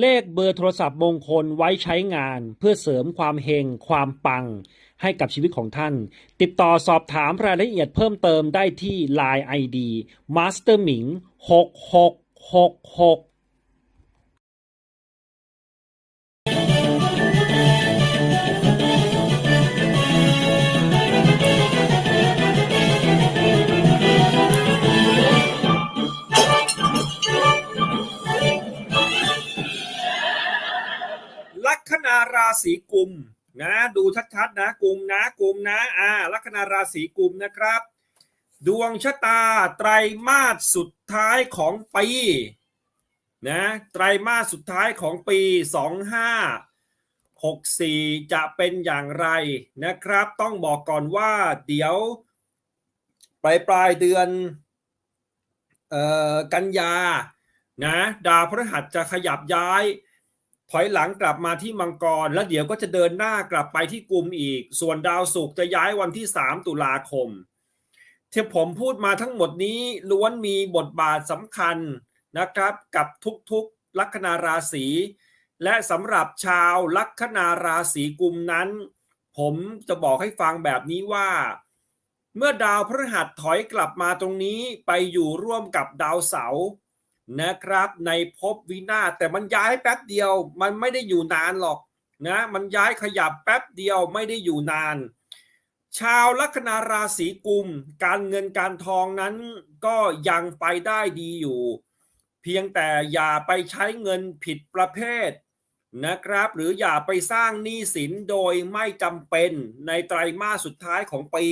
เลขเบอร์โทรศัพท์มงคลไว้ใช้งาน เพื่อเสริมความเฮงความปัง ให้กับชีวิตของท่าน ติดต่อสอบถามรายละเอียดเพิ่มเติมได้ที่ Line ID Master หมิง6 6 6 6 ศีกุมนะดูชัดๆนะกุมนะกุมนะอ่าลัคนาราศีกุมนะครับ ดวงชะตาไตรมาสสุดท้ายของปีนะไตรมาสสุดท้ายของปี 2564 จะเป็นอย่างไรนะครับ ต้องบอกก่อนว่าเดี๋ยวปลายปลายเดือนเอ่อกันยานะดาวพฤหัสจะขยับย้าย ถอยหลังกลับมาที่มังกร แล้วเดี๋ยวก็จะเดินหน้ากลับไปที่กลุ่มอีก ส่วนดาวศุกร์จะย้ายวันที่ 3 ตุลาคม ที่ผมพูดมาทั้งหมดนี้ล้วนมีบทบาทสำคัญนะครับกับทุกๆลัคนาราศีและสำหรับชาวลัคนาราศีกุมนั้น ผมจะบอกให้ฟังแบบนี้ว่า เมื่อดาวพฤหัสถอยกลับมาตรงนี้ไปอยู่ร่วมกับดาวเสาร์ นะครับ ในภพวินาศแต่มันย้ายแป๊บเดียว มันไม่ได้อยู่นานหรอกนะมันย้ายขยับแป๊บเดียวไม่ได้อยู่นาน ชาวลัคนาราศีกุม การเงินการทองนั้นก็ยังไปได้ดีอยู่ เพียงแต่อย่าไปใช้เงินผิดประเภทนะครับ หรืออย่าไปสร้างหนี้สินโดยไม่จำเป็นในไตรมาสสุดท้ายของปี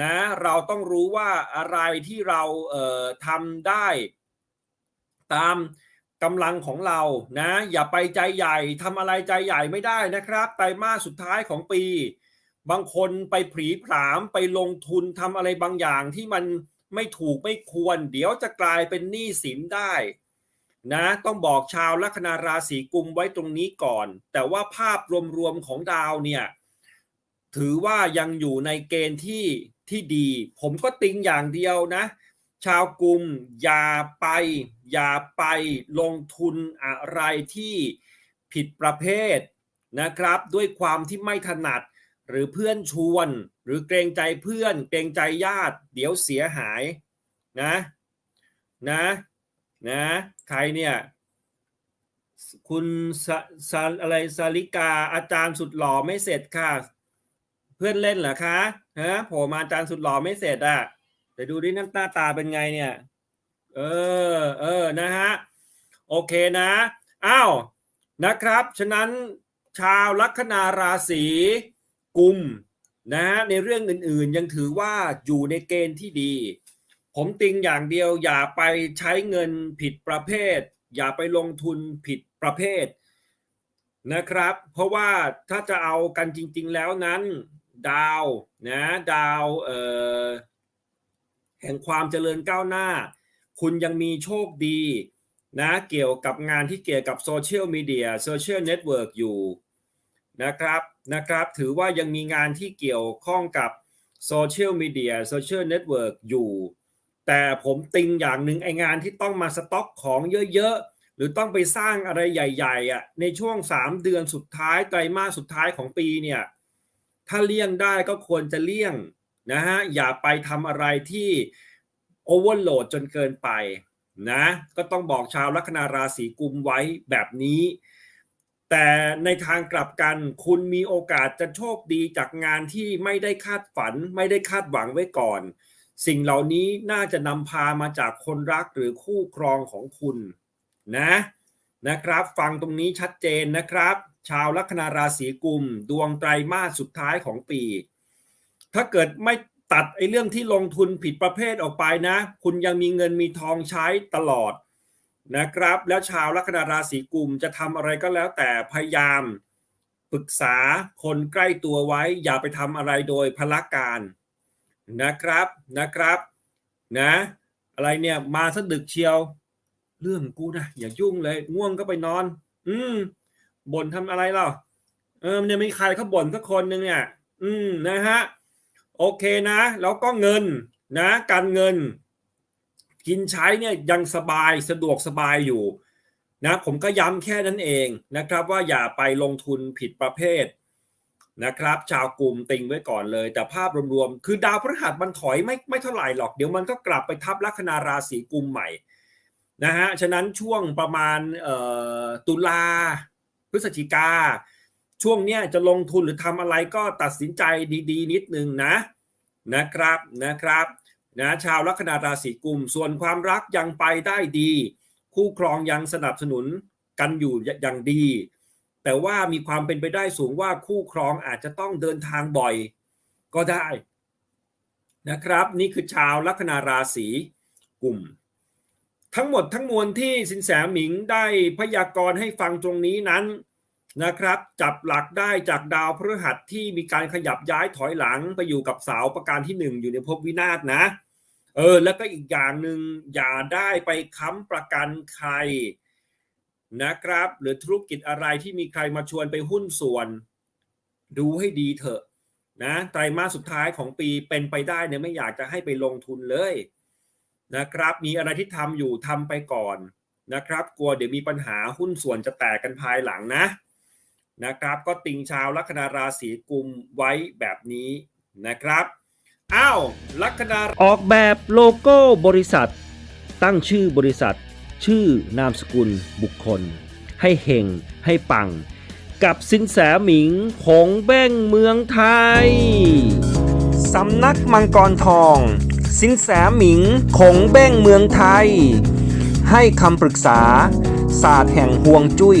นะเราต้องรู้ว่าอะไรที่เราเอ่อทำได้ ตามกำลังของเรานะอย่าไปใจใหญ่ทำอะไรใจใหญ่ไม่ได้นะครับไตรมาสสุดท้ายของปี บางคนไปผีผามไปลงทุนทำอะไรบางอย่างที่มันไม่ถูกไม่ควร เดี๋ยวจะกลายเป็นหนี้สินได้นะต้องบอกชาวลัคนาราศีกุมไว้ตรงนี้ก่อน แต่ว่าภาพรวมๆของดาวเนี่ยถือว่ายังอยู่ในเกณฑ์ที่ที่ดี ผมก็ติงอย่างเดียวนะ ชาวกลุ่มอย่าไปอย่าไปลงทุนอะไรที่ผิดประเภทนะครับ ด้วยความที่ไม่ถนัดหรือเพื่อนชวน หรือเกรงใจเพื่อน เกรงใจญาติ เดี๋ยวเสียหายนะนะนะใครเนี่ยคุณสสอะไรสาลิกาอาจารย์สุดหล่อไม่เสร็จค่ะ เพื่อนเล่นเหรอคะฮะโผมาอาจารย์สุดหล่อไม่เสร็จอะ ดี๋ยวดูดิหน้าหน้าตาเป็นไงเนี่ย เออ เออ นะฮะ โอเคนะ อ้าว นะครับ ฉะนั้นชาวลัคนาราศีกุมนะฮะ ในเรื่องอื่นๆ ยังถือว่าอยู่ในเกณฑ์ที่ดี ผมติงอย่างเดียวอย่าไปใช้เงินผิดประเภท อย่าไปลงทุนผิดประเภทนะครับ เพราะว่าถ้าจะเอากันจริง ๆ แล้วนั้น ดาวนะ ดาวเอ่อ แห่งความเจริญก้าวหน้า คุณยังมีโชคดีนะเกี่ยวกับงานที่เกี่ยวกับโซเชียลมีเดียโซเชียลเน็ตเวิร์กอยู่นะครับนะครับถือว่ายังมีงานที่เกี่ยวข้องกับโซเชียลมีเดียโซเชียลเน็ตเวิร์กอยู่ แต่ผมติงอย่างหนึ่งไองานที่ต้องมาสต็อกของเยอะๆ หรือต้องไปสร้างอะไรใหญ่ๆอะในช่วง 3 เดือนสุดท้ายไตรมาสสุดท้ายของปีเนี่ยถ้าเลี่ยงได้ก็ควรจะเลี่ยง นะฮะอย่าไปทำอะไรที่โอเวอร์โหลดจนเกินไปนะก็ต้องบอกชาวลัคนาราศีกุมไว้แบบนี้ แต่ในทางกลับกันคุณมีโอกาสจะโชคดีจากงานที่ไม่ได้คาดฝัน ไม่ได้คาดหวังไว้ก่อน สิ่งเหล่านี้น่าจะนำพามาจากคนรักหรือคู่ครองของคุณนะนะครับ ฟังตรงนี้ชัดเจนนะครับ ชาวลัคนาราศีกุม ดวงไตรมาสสุดท้ายของปี ถ้าเกิดไม่ตัดไอ้เรื่องที่ลงทุนผิดประเภทออกไปนะ คุณยังมีเงินมีทองใช้ตลอดนะครับ แล้วชาวลัคนาราศีกุมจะทำอะไรก็แล้วแต่พยายามปรึกษาคนใกล้ตัวไว้ อย่าไปทำอะไรโดยพละการนะครับนะครับนะ อะไรเนี่ยมาสะดึกเชียว เรื่องกูนะอย่ายุ่งเลยง่วงก็ไปนอน อืมบ่นทำอะไรเล่าเออมันยังมีใครเขาบ่นสักคนหนึ่งเนี่ย อืมนะฮะ โอเคนะ แล้วก็เงินนะการเงิน กินใช้เนี่ยยังสบายสะดวกสบายอยู่นะผมก็ย้ำแค่นั้นเองนะครับ ว่าอย่าไปลงทุนผิดประเภทนะครับ ชาวกลุ่มติงไว้ก่อนเลย แต่ภาพรวมๆคือดาวพฤหัสมันถอยไม่ไม่เท่าไหร่หรอก เดี๋ยวมันก็กลับไปทับลัคนาราศีกุมใหม่นะฮะฉะนั้นช่วงประมาณตุลาพฤศจิกา ช่วงเนี้ยจะลงทุนหรือทำอะไรก็ตัดสินใจดีๆ นิดนึงนะนะครับนะครับนะชาวลัคนาราศีกุม ส่วนความรักยังไปได้ดี คู่ครองยังสนับสนุนกันอยู่อย่างดี แต่ว่ามีความเป็นไปได้สูงว่าคู่ครองอาจจะต้องเดินทางบ่อยก็ได้ นะครับ นี่คือชาวลัคนาราศีกุมทั้งหมดทั้งมวลที่สินแสหมิงได้พยากรณ์ให้ฟังตรงนี้นั้น นะครับจับหลักได้จากดาวพฤหัสที่มีการขยับย้ายถอยหลังไปอยู่กับเสาประการที่หนึ่งอยู่ในภพวินาศนะ เออแล้วก็อีกอย่างหนึ่งอย่าได้ไปค้ำประกันใครนะครับ หรือธุรกิจอะไรที่มีใครมาชวนไปหุ้นส่วน ดูให้ดีเถอะนะไตรมาสสุดท้ายของปีเป็นไปได้เนี่ยไม่อยากจะให้ไปลงทุนเลยนะครับ มีอะไรที่ทำอยู่ทำไปก่อนนะครับ กลัวเดี๋ยวมีปัญหาหุ้นส่วนจะแตกกันภายหลังนะ นะครับ ก็ติงชาวลัคนาราศีกุมไว้แบบนี้นะครับอ้าวลัคนาออกแบบโลโก้บริษัท ตั้งชื่อบริษัท ชื่อนามสกุลบุคคล ให้เฮงให้ปัง กับสินแสหมิงคงแบ้งเมืองไทย สำนักมังกรทอง สินแสหมิงคงแบ้งเมืองไทย ให้คำปรึกษาศาสตร์แห่งห่วงจุ้ย